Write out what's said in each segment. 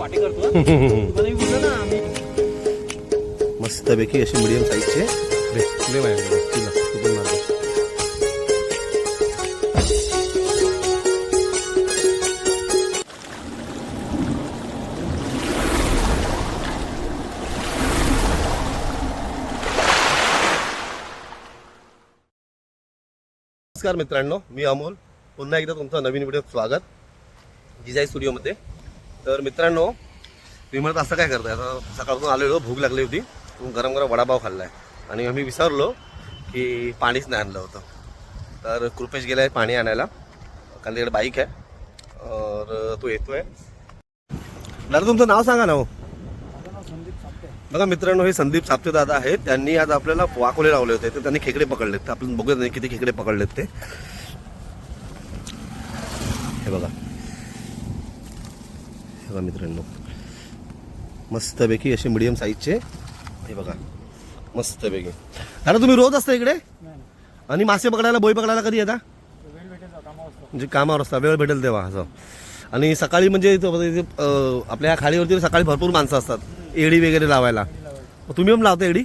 वाटे करतो. तुम्हाला मी बोललो ना आम्ही मस्तपैकी असे मिडियम साईजचे दे दे माझ्याकडे तुला तू पण मारतो नमस्कार मित्रांनो मी अमोल. पुन्हा एकदा तुमचं नवीन व्हिडिओ स्वागत. जिजाई स्टुडिओमध्ये तर मित्रांनो मी म्हणत असं काय करताय? आता सकाळपासून आलेलो भूक लागली होती. मग गरम गरम वडापाव खाल्लाय. आणि आम्ही विसरलो की पाणीच नाही आणलं होतं. तर कृपेश गेलाय पाणी आणायला. कारण तिकडे बाईक आहे. और तो येतोय. दादा तुमचं नाव सांगा ना हो. बघा मित्रांनो हे संदीप साप्ते दादा आहेत. त्यांनी आज आपल्याला वाकोले लावले होते. तर त्यांनी खेकडे पकडलेत. तर आपण बघूया नाही किती खेकडे पकडलेत ते. हे बघा. बघा मित्रांनो. मस्तपैकी असे मिडियम साईजचे हे बघा मस्तपैकी. दादा तुम्ही रोज असता इकडे? आणि मासे पकडायला बोई पकडायला कधी येता? म्हणजे कामावर असता वेळ भेटेल तेव्हा असं. आणि सकाळी म्हणजे आपल्या खाडीवरती सकाळी भरपूर माणसं असतात एडी वगैरे लावायला. तुम्ही पण लावता एडी?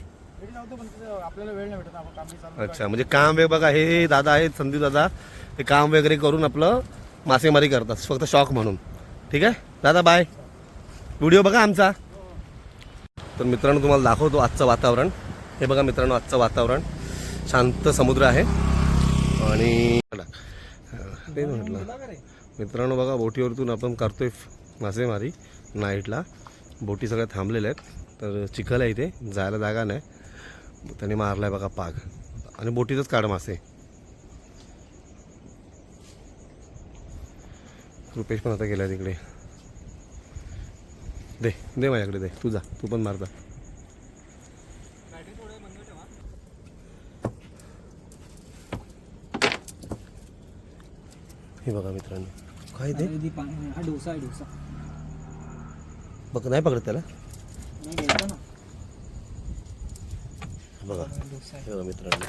अच्छा म्हणजे काम वे बघा हे दादा आहेत संदीप दादा हे काम वगैरे करून आपलं मासेमारी करतात फक्त शॉक म्हणून. ठीक आहे? दादा बाय व्हिडिओ बघा आमचा. तर मित्रांनो तुम्हाला दाखवतो आजचं वातावरण. हे बघा मित्रांनो आजचं वातावरण. शांत समुद्र आहे. आणि ते म्हटलं. मित्रांनो बघा बोटीवरतून आपण करतोय मासेमारी नाईटला. बोटी सगळ्या थांबलेल्या आहेत. तर चिखल आहे इथे. जायला जागा नाही. त्याने मारलाय बघा पाग. आणि बोटीतच काढ मासे. रुपेश पण आता गेला तिकडे. दे दे माझ्याकडे दे. तू जा तू पण मारता हे बघा मित्रांनो काय ते? हा डोसा आहे डोसा. बघ नाही पकडत त्याला? नाही घ्यायचा ना. बघा डोसा हे बघा मित्रांनो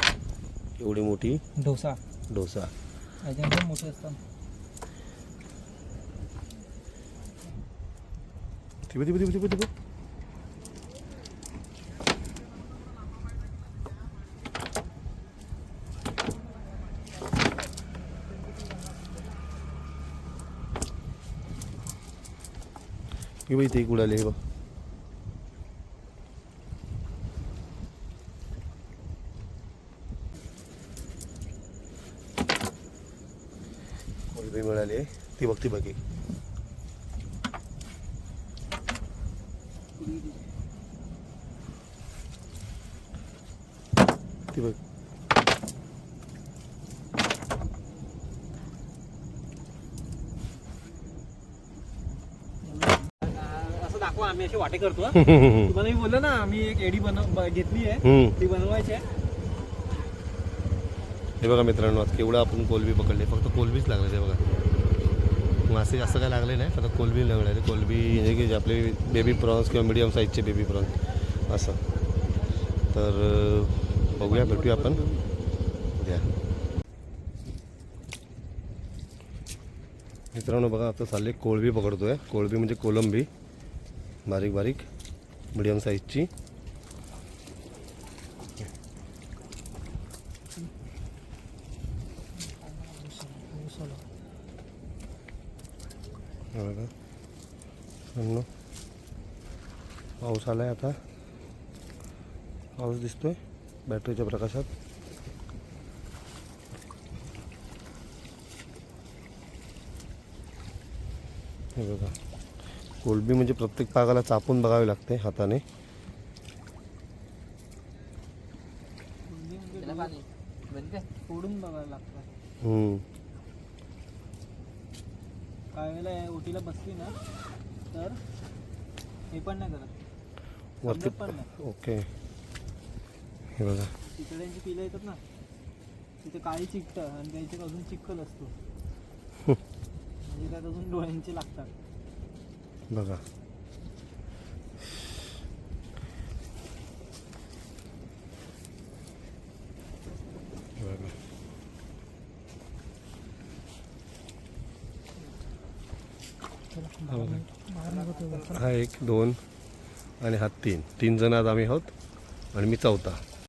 एवढी मोठी डोसा. डोसा. मोठे असतात. Tiba tiba tiba tiba tiba. हे बाई ते एक उडाले हे बघ. कोळी मिळाली ती बघ ती बघ ती बघ. असं दाखवा आम्ही वाटे करतो हं. तुम्हाला मी बोललो ना आम्ही एक एडी बनव घेतली आहे. ती बनवायची आहे. हे बघा मित्रांनो आज केवढं आपण कोलबी पकडले. फक्त कोलबीच लागले ते बघा. मासे जास्त काय लागले नाही फक्त कोलबी लागले. कोलबी आपले बेबी प्रॉन्स किंवा मिडियम साईजचे बेबी प्रॉन्स असं. तर अं, बघूया भेटूया आपण. उद्या मित्रांनो बघा आता चालले कोळंबी पकडतोय. कोळंबी म्हणजे कोलंबी. बारीक बारीक. मिडियम साईजची हे बघा. मित्रांनो, पाऊस आलाय आता। पाऊस दिसतोय बॅटरीच्या प्रकाशात। हे बघा कोलबी म्हणजे प्रत्येक पागाला चापून बघावे लागते हाताने. हम्म. काय वेळेला ओटीला बसली ना तर हे पण नाही करत. वरती पण नाही. ओके. हे बघा. तिकड्यांची पिलं येतात ना तिथे काळी चिकटं आणि त्यांच्यात अजून चिखल असतो. म्हणजे त्यात अजून डोळ्यांचे लागतात. बघा हे बघा हा एक दोन आणि हा तीन. तीन जण आज आम्ही आहोत आणि मी चौथा.